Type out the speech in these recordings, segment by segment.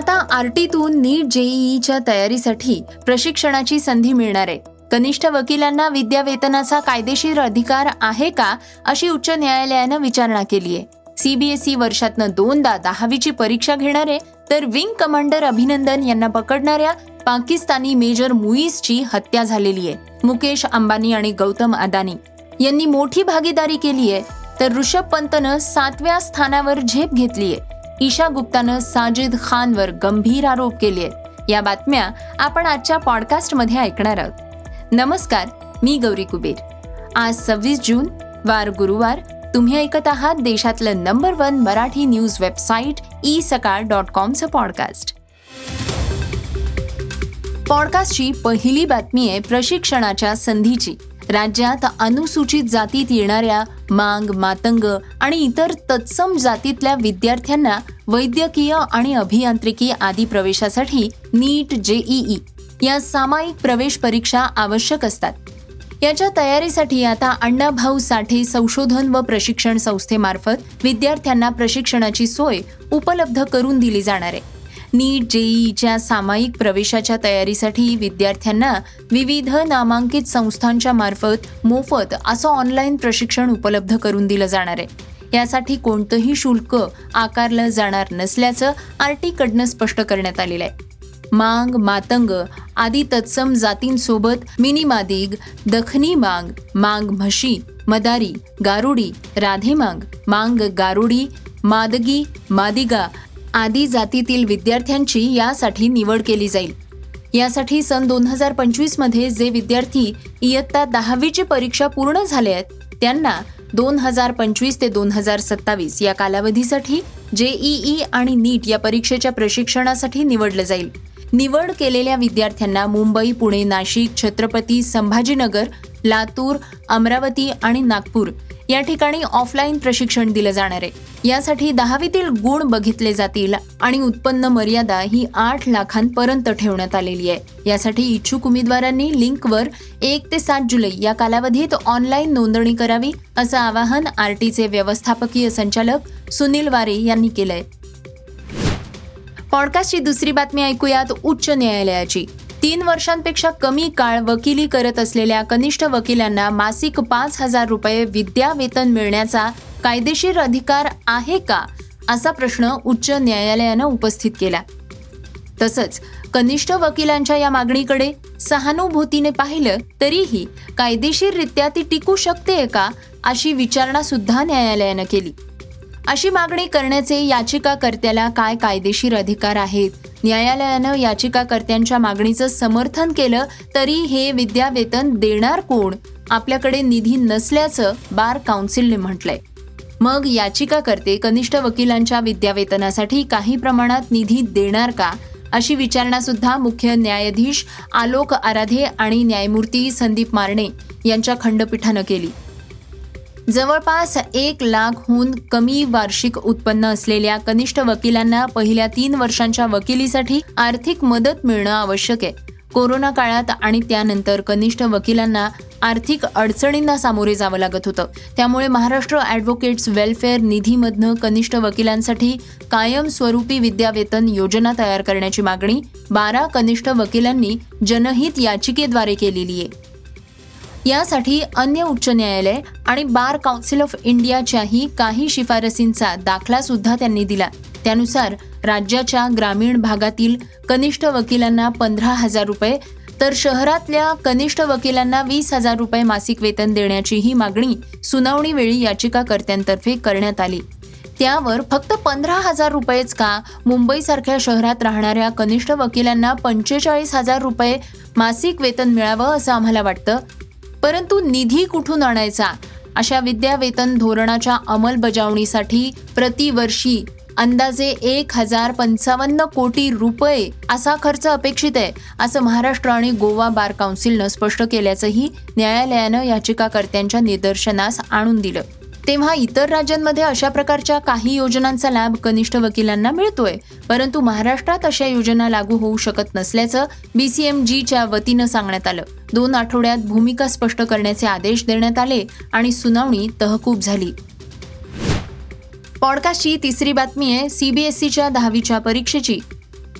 आता आरटीतून नीट जेईईच्या तयारीसाठी प्रशिक्षणाची संधी मिळणार आहे. कनिष्ठ वकिलांना विद्यावेतनाचा कायदेशीर अधिकार आहे का अशी उच्च न्यायालयानं विचारणा केली आहे. सीबीएसई वर्षातनं दोनदा दहावीची परीक्षा घेणारे तर विंग कमांडर अभिनंदन यांना पकडणाऱ्या पाकिस्तानी मेजर मुईजची हत्या झालेली आहे. मुकेश अंबानी आणि गौतम अदानी यांनी मोठी भागीदारी केली आहे तर ऋषभ पंतनं सातव्या स्थानावर झेप घेतलीय ईशा गुप्तानं साजिद खानवर गंभीर आरोप केले आहेत. या बातम्या आपण आजच्या पॉडकास्टमध्ये ऐकणार आहोत. नमस्कार मी गौरी कुबेर. आज सव्वीस जून वार गुरुवार. तुम्ही ऐकत आहात देशातलं number one Marathi news website e Sakal dot कॉमचं podcast पॉडकास्टची पहिली बातमी आहे प्रशिक्षणाच्या संधीची. राज्यात अनुसूचित जातीत येणाऱ्या मांग मातंग आणि इतर तत्सम जातीतल्या विद्यार्थ्यांना वैद्यकीय आणि अभियांत्रिकी आदी प्रवेशासाठी नीट जेईई या सामायिक प्रवेश परीक्षा आवश्यक असतात. याच्या तयारीसाठी आता अण्णाभाऊ साठे संशोधन व प्रशिक्षण संस्थेमार्फत विद्यार्थ्यांना प्रशिक्षणाची सोय उपलब्ध करून दिली जाणार आहे. नीट जेईच्या सामायिक प्रवेशाच्या तयारीसाठी विद्यार्थ्यांना विविध नामांकित संस्थांच्या मार्फत मोफत असं ऑनलाईन प्रशिक्षण उपलब्ध करून दिलं जाणार आहे. यासाठी कोणतंही शुल्क आकारलं जाणार नसल्याचं आरटीकडनं स्पष्ट करण्यात आलेलं आहे. मांग मातंग आदी तत्सम जातींसोबत मिनी मादिग दखनी मांग मांग म्हशी मदारी गारुडी राधे मांग मांग गारुडी मादगी मादिगा आदी जातीतील विद्यार्थ्यांची यासाठी निवड केली जाईल. यासाठी सन दोन हजार पंचवीसमध्ये जे विद्यार्थी इयत्ता दहावीची परीक्षा पूर्ण झाले आहेत त्यांना दोन हजार पंचवीस ते दोन हजार सत्तावीस या कालावधीसाठी जेईई आणि नीट या परीक्षेच्या प्रशिक्षणासाठी निवडलं जाईल. निवड केलेल्या विद्यार्थ्यांना मुंबई पुणे नाशिक छत्रपती संभाजीनगर लातूर अमरावती आणि नागपूर या ठिकाणी ऑफलाईन प्रशिक्षण दिलं जाणार आहे. यासाठी दहावीतील गुण बघितले जातील आणि उत्पन्न मर्यादा ही आठ लाखांपर्यंत ठेवण्यात आलेली आहे. यासाठी इच्छुक उमेदवारांनी लिंकवर एक ते सात जुलै या कालावधीत ऑनलाईन नोंदणी करावी असं आवाहन आरटीचे व्यवस्थापकीय संचालक सुनील वारे यांनी केलंय. पॉडकास्टची दुसरी बातमी ऐकूयात उच्च न्यायालयाची. तीन वर्षांपेक्षा कमी काळ वकिली करत असलेल्या कनिष्ठ वकिलांना मासिक पाच हजार रुपये विद्या वेतन मिळण्याचा कायदेशीर अधिकार आहे का असा प्रश्न उच्च न्यायालयानं उपस्थित केला. तसंच कनिष्ठ वकिलांच्या या मागणीकडे सहानुभूतीने पाहिलं तरीही कायदेशीररित्या ती टिकू शकते का अशी विचारणा सुद्धा न्यायालयानं केली. अशी मागणी करण्याचे याचिकाकर्त्याला काय कायदेशीर अधिकार आहेत? न्यायालयानं याचिकाकर्त्यांच्या मागणीचं समर्थन केलं तरी हे विद्यावेतन देणार कोण? आपल्याकडे निधी नसल्याचं बार काउन्सिलने म्हटलंय. मग याचिकाकर्ते कनिष्ठ वकिलांच्या विद्यावेतनासाठी काही प्रमाणात निधी देणार का? अशी विचारणा सुद्धा मुख्य न्यायाधीश आलोक आराधे आणि न्यायमूर्ती संदीप मारणे यांच्या खंडपीठानं केली. जवळपास एक लाखहून कमी वार्षिक उत्पन्न असलेल्या कनिष्ठ वकिलांना पहिल्या तीन वर्षांच्या वकिलीसाठी आर्थिक मदत मिळणं आवश्यक आहे. कोरोना काळात आणि त्यानंतर कनिष्ठ वकिलांना आर्थिक अडचणींना सामोरे जावं लागत होतं. त्यामुळे महाराष्ट्र ॲडव्होकेट्स वेलफेअर निधीमधनं कनिष्ठ वकिलांसाठी कायमस्वरूपी विद्यावेतन योजना तयार करण्याची मागणी बारा कनिष्ठ वकिलांनी जनहित याचिकेद्वारे केलेली आहे. यासाठी अन्य उच्च न्यायालय आणि बार काउन्सिल ऑफ इंडियाच्याही काही शिफारसींचा दाखला सुद्धा त्यांनी दिला. त्यानुसार राज्याच्या ग्रामीण भागातील कनिष्ठ वकिलांना पंधरा हजार रुपये तर शहरातल्या कनिष्ठ वकिलांना वीस हजार रुपये मासिक वेतन देण्याचीही मागणी सुनावणीवेळी याचिकाकर्त्यांतर्फे करण्यात आली. त्यावर फक्त पंधरा हजार रुपयेच का मुंबईसारख्या शहरात राहणाऱ्या कनिष्ठ वकिलांना पंचेचाळीस हजार रुपये मासिक वेतन मिळावं असं आम्हाला वाटतं? परंतु निधी कुठून आणायचा? अशा विद्यावेतन धोरणाच्या अंमलबजावणीसाठी प्रतिवर्षी अंदाजे एक हजार पंचावन्न कोटी रुपये असा खर्च अपेक्षित आहे असं महाराष्ट्र आणि गोवा बार काउन्सिलनं स्पष्ट केल्याचंही न्यायालयानं याचिकाकर्त्यांच्या निदर्शनास आणून दिलं. तेव्हा इतर राज्यांमध्ये अशा प्रकारच्या काही योजनांचा लाभ कनिष्ठ वकिलांना मिळतोय. परंतु महाराष्ट्रात अशा योजना लागू होऊ शकत नसल्याचं बीसीएमजीच्या वतीनं सांगण्यात आलं. दोन आठवड्यात भूमिका स्पष्ट करण्याचे आदेश देण्यात आले आणि सुनावणी तहकूब झाली. पॉडकास्टची तिसरी बातमी आहे सीबीएसईच्या दहावीच्या परीक्षेची.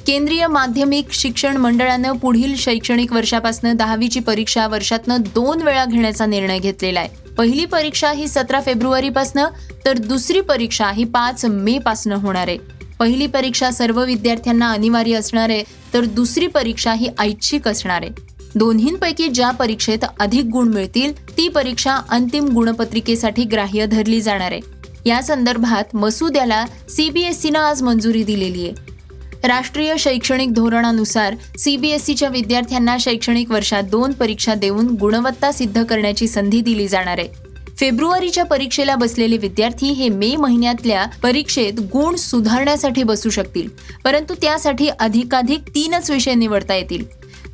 केंद्रीय माध्यमिक शिक्षण मंडळानं पुढील शैक्षणिक वर्षापासून दहावीची परीक्षा वर्षातनं दोन वेळा घेण्याचा निर्णय घेतलेला आहे. पहिली परीक्षा ही सतरा फेब्रुवारीपासनं तर दुसरी परीक्षा ही पाच मे पासनं होणार आहे. पहिली परीक्षा सर्व विद्यार्थ्यांना अनिवार्य असणार आहे तर दुसरी परीक्षा ही ऐच्छिक असणार आहे. दोन्हींपैकी ज्या परीक्षेत अधिक गुण मिळतील ती परीक्षा अंतिम गुणपत्रिकेसाठी ग्राह्य धरली जाणार आहे. या संदर्भात मसुद्याला सीबीएसईनं आज मंजुरी दिलेली आहे. राष्ट्रीय शैक्षणिक धोरणानुसार सीबीएसईच्या विद्यार्थ्यांना शैक्षणिक वर्षात दोन परीक्षा देऊन गुणवत्ता सिद्ध करण्याची संधी दिली जाणार आहे. फेब्रुवारीच्या परीक्षेला बसलेले विद्यार्थी हे मे महिन्यातल्या परीक्षेत गुण सुधारण्यासाठी बसू शकतील परंतु त्यासाठी अधिकाधिक तीनच विषय निवडता येतील.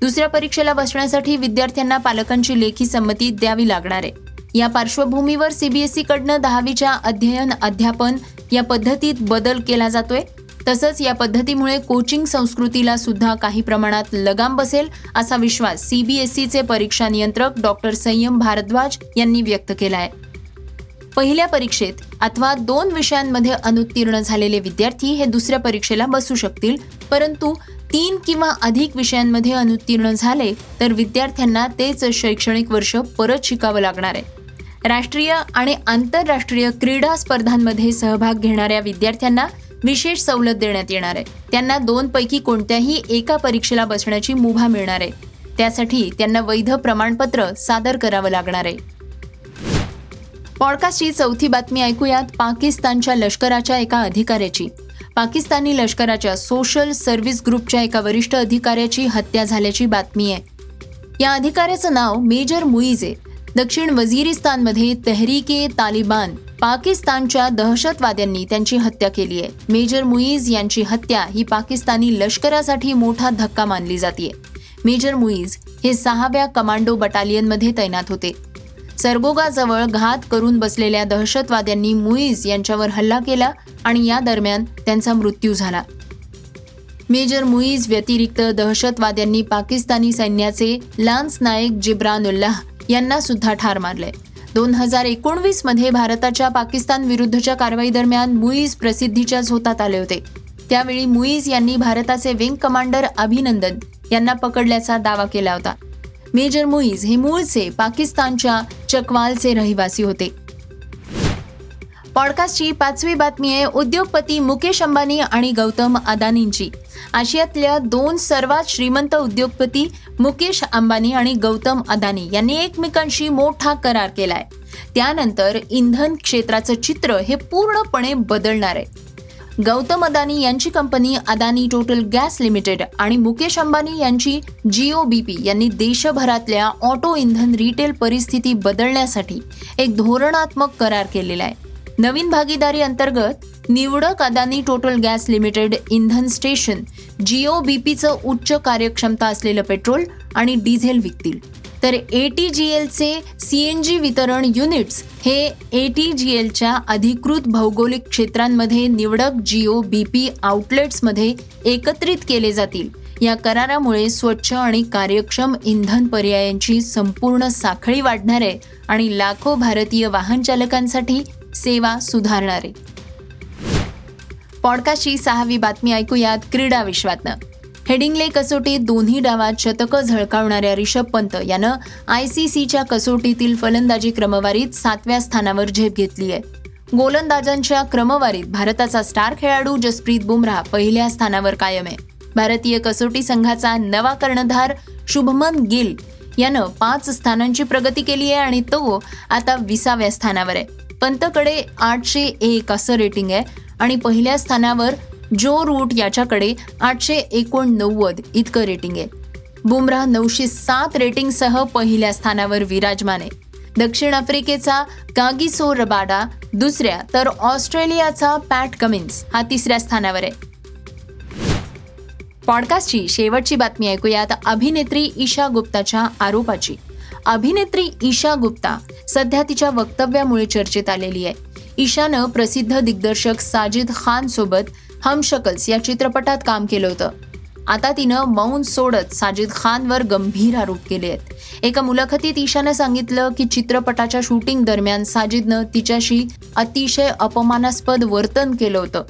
दुसऱ्या परीक्षेला बसण्यासाठी विद्यार्थ्यांना पालकांची लेखी संमती द्यावी लागणार आहे. या पार्श्वभूमीवर सीबीएसईकडनं दहावीच्या अध्ययन अध्यापन या पद्धतीत बदल केला जातोय. तसंच या पद्धतीमुळे कोचिंग संस्कृतीला सुद्धा काही प्रमाणात लगाम बसेल असा विश्वास सीबीएसईचे परीक्षा नियंत्रक डॉक्टर संयम भारद्वाज यांनी व्यक्त केला आहे पहिल्या परीक्षेत अथवा दोन विषयांमध्ये अनुत्तीर्ण झालेले विद्यार्थी हे दुसऱ्या परीक्षेला बसू शकतील परंतु तीन किंवा अधिक विषयांमध्ये अनुत्तीर्ण झाले तर विद्यार्थ्यांना तेच शैक्षणिक वर्ष परत शिकावं लागणार आहे. राष्ट्रीय आणि आंतरराष्ट्रीय क्रीडा स्पर्धांमध्ये सहभाग घेणाऱ्या विद्यार्थ्यांना विशेष सवलत देण्यात येणार आहे. त्यांना दोन पैकी कोणत्याही एका परीक्षेला बसण्याची मुभा मिळणार आहे. त्यासाठी त्यांना वैध प्रमाणपत्र सादर करावं लागणार आहे. पॉडकास्टची चौथी बातमी ऐकूयात पाकिस्तानच्या लष्कराच्या एका अधिकाऱ्याची. पाकिस्तानी लष्कराच्या सोशल सर्व्हिस ग्रुपच्या एका वरिष्ठ अधिकाऱ्याची हत्या झाल्याची बातमी आहे. या अधिकाऱ्याचं नाव मेजर मुईज आहे दक्षिण वझिरिस्तानमध्ये तहरीके तालिबान पाकिस्तानच्या दहशतवाद्यांनी त्यांची हत्या केली आहे. मेजर मुईज यांची हत्या ही पाकिस्तानी लष्करासाठी मोठा धक्का मानली जाते मेजर मुईज हे सहाव्या कमांडो बटालियनमध्ये तैनात होते. सरगोगाजवळ घात करून बसलेल्या दहशतवाद्यांनी मुईज यांच्यावर हल्ला केला आणि या दरम्यान त्यांचा मृत्यू झाला. मेजर मुईज व्यतिरिक्त दहशतवाद्यांनी पाकिस्तानी सैन्याचे लान्स नायक जिब्रानुल्लाह यांना सुद्धा ठार मारले दोन हजार एकोणवीसमध्ये भारताच्या पाकिस्तान विरुद्धच्या कारवाई दरम्यान मुईज प्रसिद्धीच्या झोतात आले होते. त्यावेळी मुईज यांनी भारताचे विंग कमांडर अभिनंदन यांना पकडल्याचा दावा केला होता. मेजर मुईज हे मूळचे पाकिस्तानच्या चकवालचे रहिवासी होते. पॉडकास्टची पाचवी बातमी आहे उद्योगपती मुकेश अंबानी आणि गौतम अदानींची. आशियातल्या दोन सर्वात श्रीमंत उद्योगपती मुकेश अंबानी आणि गौतम अदानी यांनी एकमेकांशी मोठा करार केलाय. त्यानंतर इंधन क्षेत्राचं चित्र हे पूर्णपणे बदलणार आहे. गौतम अदानी यांची कंपनी अदानी टोटल गॅस लिमिटेड आणि मुकेश अंबानी यांची जिओ बीपी यांनी देशभरातल्या ऑटो इंधन रिटेल परिस्थिती बदलण्यासाठी एक धोरणात्मक करार केलेला आहे. नवीन भागीदारी अंतर्गत निवडक अदानी टोटल गॅस लिमिटेड इंधन स्टेशन जिओ बीपीचं उच्च कार्यक्षमता असलेलं पेट्रोल आणि डिझेल विकतील. तर ए टी जी एलचे सी एन जी वितरण युनिट्स हे ए टी जी एलच्या अधिकृत भौगोलिक क्षेत्रांमध्ये निवडक जिओ बी पी आउटलेट्समध्ये एकत्रित केले जातील. या करारामुळे स्वच्छ आणि कार्यक्षम इंधन पर्यायांची संपूर्ण साखळी वाढणार आहे आणि लाखो भारतीय वाहन चालकांसाठी सेवा सुधारणारे. पॉडकास्टची सहावी बातमी ऐकूयात क्रीडा विश्वातनं. हेडिंगले कसोटीत दोन्ही डावात शतकं झळकावणाऱ्या रिषभ पंत यानं आय सी सीच्या कसोटीतील फलंदाजी क्रमवारीत सातव्या स्थानावर झेप घेतली आहे. गोलंदाजांच्या क्रमवारीत भारताचा स्टार खेळाडू जसप्रीत बुमराह पहिल्या स्थानावर कायम आहे. भारतीय कसोटी संघाचा नवा कर्णधार शुभमन गिल यानं पाच स्थानांची प्रगती केली आहे आणि तो आता विसाव्या स्थानावर आहे. पंतकडे आठशे एक असं रेटिंग आहे. आणि पहिल्या स्थानावर जो रूट याच्याकडे आठशे एकोणनव्वद इतकं रेटिंग आहे. बुमराह नऊशे सात रेटिंगसह पहिल्या स्थानावर विराजमान आहे. दक्षिण आफ्रिकेचा कागिसो रबाडा दुसऱ्या तर ऑस्ट्रेलियाचा पॅट कमिन्स हा तिसऱ्या स्थानावर आहे. पॉडकास्टची शेवटची बातमी ऐकूयात अभिनेत्री ईशा गुप्ताच्या आरोपाची. अभिनेत्री ईशा गुप्ता सध्या तिच्या वक्तव्यामुळे चर्चेत आलेली आहे. ईशानं प्रसिद्ध दिग्दर्शक साजिद खान सोबत हम शकल्स या चित्रपटात काम केलं होतं. आता तिनं मौन सोडत साजिद खानवर गंभीर आरोप केले आहेत. एका मुलाखतीत ईशानं सांगितलं की चित्रपटाच्या शूटिंग दरम्यान साजिदनं तिच्याशी अतिशय अपमानास्पद वर्तन केलं होतं.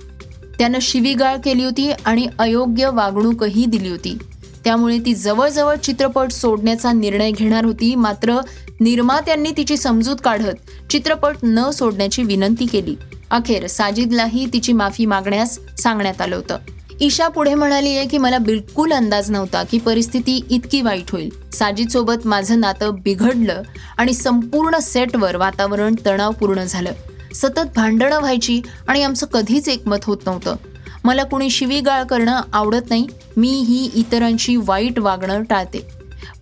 त्यानं शिवीगाळ केली होती आणि अयोग्य वागणूकही दिली होती. त्यामुळे ती जवळजवळ चित्रपट सोडण्याचा निर्णय घेणार होती. मात्र निर्मात्यांनी तिची समजूत काढत चित्रपट न सोडण्याची विनंती केली. अखेर साजिदलाही तिची माफी मागण्यास सांगण्यात आलं होतं. ईशा पुढे म्हणाली आहे की मला बिलकुल अंदाज नव्हता की परिस्थिती इतकी वाईट होईल. साजिद सोबत माझं नातं बिघडलं आणि संपूर्ण सेटवर वातावरण तणावपूर्ण झालं. सतत भांडणं व्हायची आणि आमचं कधीच एकमत होत नव्हतं. मला कुणी शिवीगाळ करणं आवडत नाही मी ही इतरांशी वाईट वागणं टाळते.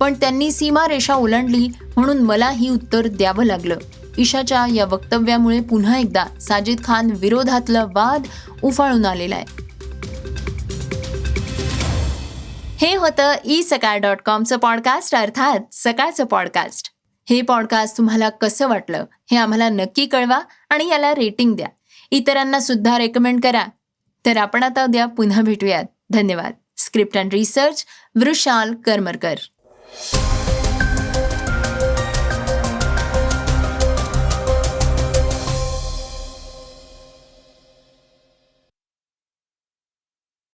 पण त्यांनी सीमारेषा ओलांडली म्हणून मला ही उत्तर द्यावं लागलं. ईशाच्या या वक्तव्यामुळे पुन्हा एकदा साजिद खान विरोधातला वाद उफाळून आलेला आहे. हे होतं ई सकाळ डॉट कॉमचं पॉडकास्ट अर्थात सकाळचं पॉडकास्ट. हे पॉडकास्ट तुम्हाला कसं वाटलं हे आम्हाला नक्की कळवा आणि याला रेटिंग द्या. इतरांना सुद्धा रेकमेंड करा. तर आपण आता उद्या पुन्हा भेटूयात. धन्यवाद. Script and research Vrushal Karmarkar.